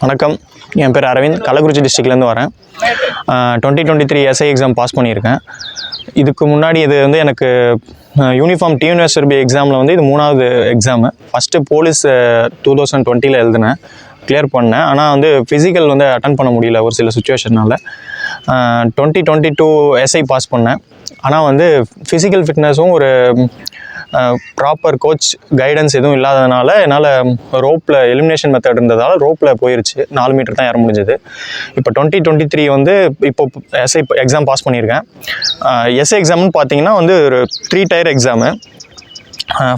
வணக்கம். என் பேர் அரவிந்த். கள்ளக்குறிச்சி டிஸ்ட்ரிக்ட்லேருந்து வரேன். Twenty twenty three SI exam pass பண்ணியிருக்கேன். இதுக்கு முன்னாடி இது வந்து எனக்கு யூனிஃபார்ம் டியூனிவர்சிட்டி எக்ஸாமில் வந்து இது மூணாவது exam first police two thousand டுவெண்ட்டியில் எழுதினேன். கிளியர் பண்ணேன். ஆனால் வந்து ஃபிசிக்கல் வந்து அட்டன் பண்ண முடியல ஒரு சில சுச்சுவேஷனால் twenty twenty two SI pass பண்ணேன். ஆனால் வந்து ஃபிசிக்கல் ஃபிட்னஸும் ஒரு ப்ராப்பர் கோச் கைடன்ஸ் எதுவும் இல்லாததுனால என்னால் ரோப்பில் எலிமினேஷன் மெத்தட் இருந்ததால் ரோப்பில் போயிருச்சு. நாலு மீட்டர் தான் ஏற முடிஞ்சது. இப்போ டுவெண்ட்டி டுவெண்ட்டி த்ரீ வந்து இப்போ எஸ்ஐ எக்ஸாம் பாஸ் பண்ணியிருக்கேன். எஸ்ஐ எக்ஸாம்னு பார்த்தீங்கன்னா வந்து ஒரு த்ரீ டயர் எக்ஸாமு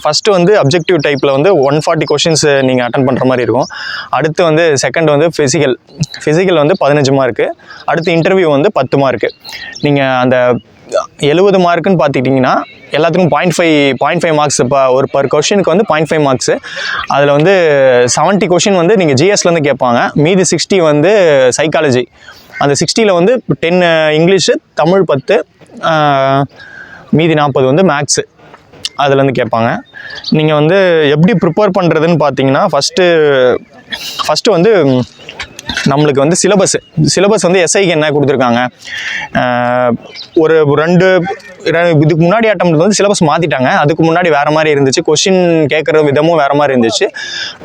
ஃபஸ்ட்டு வந்து அப்ஜெக்டிவ் டைப்பில் வந்து ஒன் ஃபார்ட்டி கொஷின்ஸ் நீங்கள் அட்டன் பண்ணுற மாதிரி இருக்கும். அடுத்து வந்து செகண்ட் வந்து ஃபிசிக்கல் ஃபிசிக்கல் வந்து பதினஞ்சு மார்க்கு அடுத்து இன்டர்வியூ வந்து பத்து மார்க்கு நீங்கள் அந்த எழுபது மார்க்குன்னு பார்த்துக்கிட்டிங்கன்னா எல்லாத்துக்கும் point five point five marks இப்போ ஒரு பர் கொஷினுக்கு வந்து பாயிண்ட் ஃபைவ் மார்க்ஸு அதில் வந்து செவன்ட்டி கொஷின் வந்து நீங்கள் ஜிஎஸ்லேருந்து கேட்பாங்க. மீதி சிக்ஸ்டி வந்து சைக்காலஜி அந்த சிக்ஸ்டியில் வந்து டென் இங்கிலீஷு தமிழ் பத்து மீதி நாற்பது வந்து மேக்ஸு அதுலேருந்து கேட்பாங்க. நீங்கள் வந்து எப்படி ப்ரிப்பேர் பண்ணுறதுன்னு பார்த்தீங்கன்னா ஃபஸ்ட்டு ஃபஸ்ட்டு வந்து நம்மளுக்கு வந்து சிலபஸ் சிலபஸ் வந்து எஸ்ஐக்கு என்ன கொடுத்துருக்காங்க? ஒரு ரெண்டு இதுக்கு முன்னாடி அட்டம் வந்து சிலபஸ் மாற்றிட்டாங்க அதுக்கு முன்னாடி வேறு மாதிரி இருந்துச்சு. கொஷின் கேட்குற விதமும் வேறு மாதிரி இருந்துச்சு.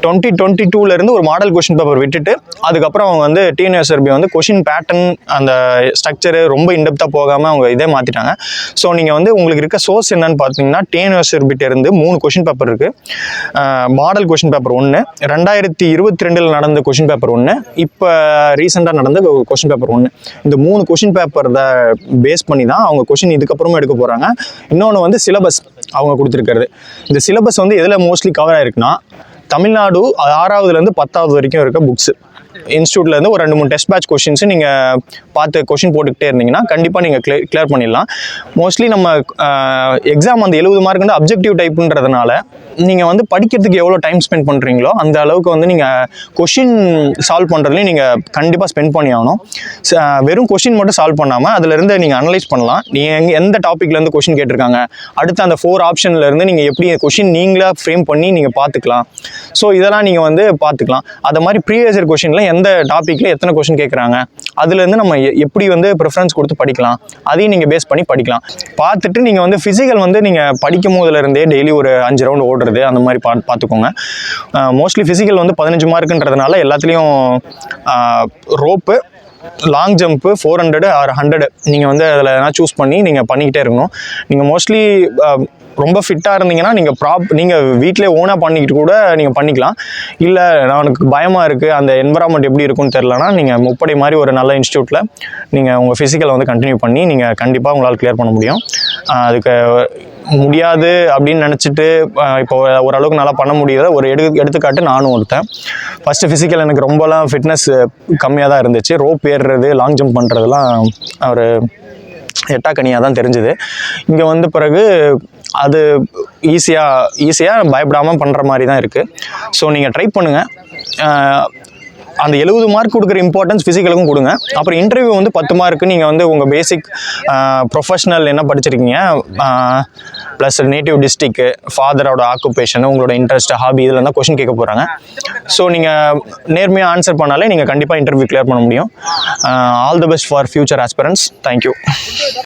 டுவெண்ட்டி டுவெண்ட்டி டூலேருந்து ஒரு மாடல் கொஷின் பேப்பர் விட்டுட்டு அதுக்கப்புறம் அவங்க வந்து டிஎன்எஸ்ஆர்பி வந்து கொஷின் பேட்டர்ன் அந்த ஸ்ட்ரக்சரு ரொம்ப இன்டெப்த்தாக போகாமல் அவங்க இதே மாற்றிட்டாங்க ஸோ நீங்கள் வந்து உங்களுக்கு இருக்க சோர்ஸ் என்னன்னு பார்த்தீங்கன்னா டிஎன்எஸ்ஆர்பிட்ட இருந்து மூணு கொஷின் பேப்பர் இருக்குது மாடல் கொஷின் பேப்பர் ஒன்று ரெண்டாயிரத்தி இருபத்தி ரெண்டில் நடந்த கொஷின் பேப்பர் ஒன்று இப்போ ரீசெண்டாக நடந்த கொஷின் பேப்பர் ஒன்று இந்த மூணு கொஷின் பேப்பர் பேஸ் பண்ணி தான் அவங்க கொஷின் இதுக்கப்புறமும் எடுக்க போகிறாங்க இன்னொன்று வந்து சிலபஸ் அவங்க கொடுத்துருக்கிறது. இந்த சிலபஸ் வந்து எதில் மோஸ்ட்லி கவர் ஆயிருக்குன்னா தமிழ்நாடு ஆறாவதுலேருந்து பத்தாவது வரைக்கும் இருக்க புக்ஸு இன்ஸ்டியூட்லேருந்து ஒரு ரெண்டு மூணு டெஸ்ட் பேட்ச் கொஷின்ஸ் நீங்கள் பார்த்து கொஷின் போட்டுக்கிட்டே இருந்தீங்கன்னா கண்டிப்பாக நீங்கள் கிளியர் கிளியர் பண்ணிடலாம். மோஸ்ட்லி நம்ம எக்ஸாம் அந்த எழுபது மார்க் வந்து அப்ஜெக்டிவ் டைப்புன்றதுனால நீங்கள் வந்து படிக்கிறதுக்கு எவ்வளோ டைம் ஸ்பெண்ட் பண்ணுறீங்களோ அந்த அளவுக்கு வந்து நீங்கள் கொஷின் சால்வ் பண்ணுறதுலையும் நீங்கள் கண்டிப்பாக ஸ்பெண்ட் பண்ணி ஆகணும். வெறும் கொஷின் மட்டும் சால்வ் பண்ணாமல் அதிலிருந்து நீங்கள் அனலைஸ் பண்ணலாம். நீங்கள் எந்த டாப்பிக்லேருந்து கொஷின் கேட்டிருக்காங்க அடுத்து அந்த ஃபோர் ஆப்ஷன்லேருந்து நீங்கள் எப்படி கொஷின் நீங்களாக ஃப்ரேம் பண்ணி நீங்கள் பார்த்துக்கலாம். ஸோ இதெல்லாம் நீங்கள் வந்து பார்த்துக்கலாம். அதை மாதிரி ப்ரீவியஸ் இயர் பார்த்தீங்கன்னா எந்த டாப்பிக்கில் எத்தனை கொஷின் கேட்குறாங்க அதுலேருந்து நம்ம எ- எப்படி வந்து ப்ரிஃபரன்ஸ் கொடுத்து படிக்கலாம்? அதையும் நீங்கள் பேஸ் பண்ணி படிக்கலாம். பார்த்துட்டு நீங்கள் வந்து ஃபிசிக்கல் வந்து நீங்கள் படிக்கும் போதுலேருந்தே டெய்லி ஒரு அஞ்சு ரவுண்ட் ஓடுறது அந்த மாதிரி பா பார்த்துக்கோங்க. மோஸ்ட்லி ஃபிசிக்கல் வந்து பதினஞ்சு மார்க்குன்றதுனால எல்லாத்துலேயும் rope long jump four hundred or hundred நீங்கள் வந்து அதில் எதனா சூஸ் பண்ணி நீங்கள் பண்ணிக்கிட்டே இருக்கணும். நீங்கள் மோஸ்ட்லி ரொம்ப ஃபிட்டாக இருந்தீங்கன்னா நீங்கள் ப்ராப் நீங்கள் வீட்டிலே ஓனாக பண்ணிக்கிட்டு கூட நீங்கள் பண்ணிக்கலாம். இல்லை எனக்கு பயமாக இருக்குது அந்த என்வரான்மெண்ட் எப்படி இருக்கும்னு தெரிலனா நீங்கள் முப்படை மாதிரி ஒரு நல்ல இன்ஸ்டியூட்டில் நீங்கள் உங்கள் ஃபிசிக்கலை வந்து கண்டினியூ பண்ணி நீங்கள் கண்டிப்பாக உங்களால் கிளியர் பண்ண முடியும். அதுக்கு முடியாது அப்படின்னு நினச்சிட்டு இப்போ ஓரளவுக்கு நல்லா பண்ண முடியாத ஒரு எடு எடுத்துக்காட்டு நானும் ஒருத்தன். ஃபஸ்ட்டு ஃபிசிக்கல் எனக்கு ரொம்பலாம் ஃபிட்னஸ் கம்மியாக தான் இருந்துச்சு. ரோப் ஏறுறது லாங் ஜம்ப் பண்ணுறதுலாம் ஒரு எட்டாக்கனியாக தான் தெரிஞ்சுது. இங்கே வந்த பிறகு அது ஈஸியாக ஈஸியாக பயப்படாமல் பண்ணுற மாதிரி தான் இருக்குது ஸோ நீங்கள் ட்ரை பண்ணுங்கள் அந்த எழுபது மார்க் கொடுக்குற இம்பார்ட்டன்ஸ் ஃபிசிக்கலுக்கும் கொடுங்க. அப்புறம் இன்டர்வியூ வந்து பத்து மார்க்கு நீங்கள் வந்து உங்கள் பேசிக் ப்ரொஃபஷ்னல் என்ன படிச்சிருக்கீங்க? ப்ளஸ் நேட்டிவ் டிஸ்ட்ரிக்கு ஃபாதரோட ஆக்குபேஷன் உங்களோட இன்ட்ரெஸ்ட் ஹாபி இதில் தான் கொஷின் கேட்க போகிறாங்க ஸோ நீங்கள் நேர்மையாக ஆன்சர் பண்ணாலே நீங்கள் கண்டிப்பாக இன்டர்வியூ கிளியர் பண்ண முடியும். All the best for future aspirants thank you